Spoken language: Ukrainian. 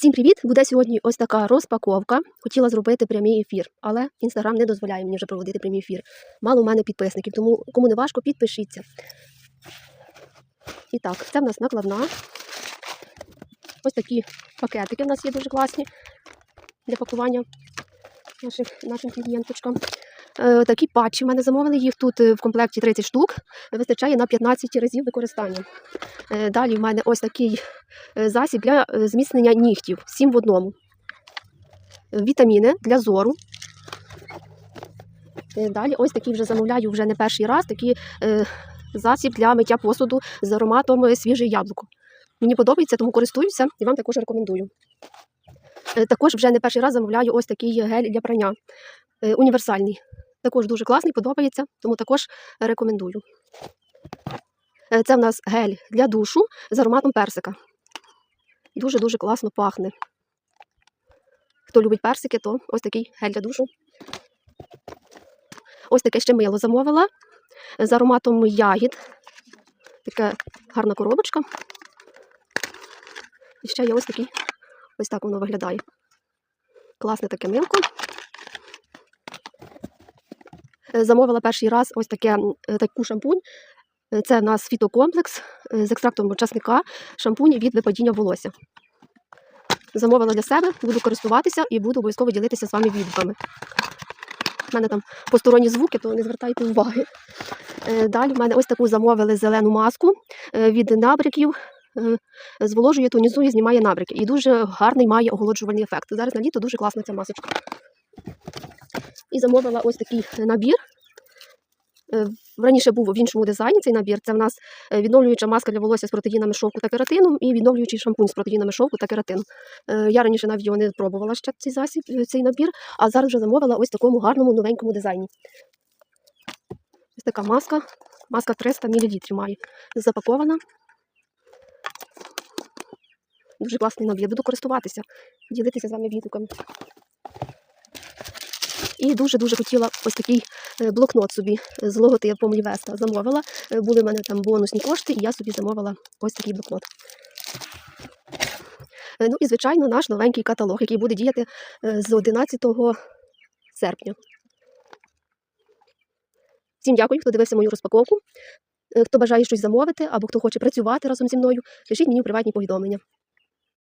Всім привіт! Буде сьогодні ось така розпаковка. Хотіла зробити прямий ефір, але інстаграм не дозволяє мені вже проводити прямий ефір. Мало в мене підписників, тому кому не важко, підпишіться. І так, це в нас накладна. Ось такі пакетики в нас є дуже класні для пакування наших, нашим клієнточкам. Е, такі патчі в мене замовили, їх тут е, в комплекті 30 штук, вистачає на 15 разів використання. Е, далі в мене ось такий засіб для зміцнення нігтів, 7 в одному. Вітаміни для зору. Далі ось такий вже замовляю вже не перший раз, такий засіб для миття посуду з ароматом свіже яблуко. Мені подобається, тому користуюся і вам також рекомендую. Також вже не перший раз замовляю ось такий гель для прання. Універсальний. Також дуже класний, подобається, тому також рекомендую. Е, Це в нас гель для душу з ароматом персика. Дуже-дуже класно пахне. Хто любить персики, то ось такий гель для душу. Ось таке ще мило замовила з ароматом ягід. Така гарна коробочка. І ще є ось такий, ось так воно виглядає. Класне таке милко. Замовила перший раз ось таке, е, таку шампунь. Це в нас фітокомплекс е, з екстрактом часника, шампунь від випадіння волосся. Замовила для себе, буду користуватися і буду обов'язково ділитися з вами відгуками. У мене там посторонні звуки, то не звертайте уваги. Е, Далі в мене ось таку замовили зелену маску від набряків. Е, Зволожує, тонізує, знімає набряки. І дуже гарний має оголоджувальний ефект. Зараз на літо дуже класна ця масочка. І замовила ось такий набір. Е, Раніше був в іншому дизайні цей набір. Це в нас е, відновлююча маска для волосся з протеїнами шовку та кератину і відновлюючий шампунь з протеїнами шовку та кератину. Е, Я раніше навіть його не пробувала ще цей засіб, цей набір, а зараз вже замовила ось такому гарному новенькому дизайні. Ось така маска. Маска 300 мл має. Запакована. Дуже класний набір. Буду користуватися, ділитися з вами відгуками. І дуже-дуже хотіла ось такий е, блокнот собі з логотипом Лівеста замовила. Е, Були в мене там бонусні кошти, і я собі замовила ось такий блокнот. Е, Ну і, звичайно, наш новенький каталог, який буде діяти з 11 серпня. Всім дякую, хто дивився мою розпаковку. Хто бажає щось замовити або хто хоче працювати разом зі мною, пишіть мені в приватні повідомлення.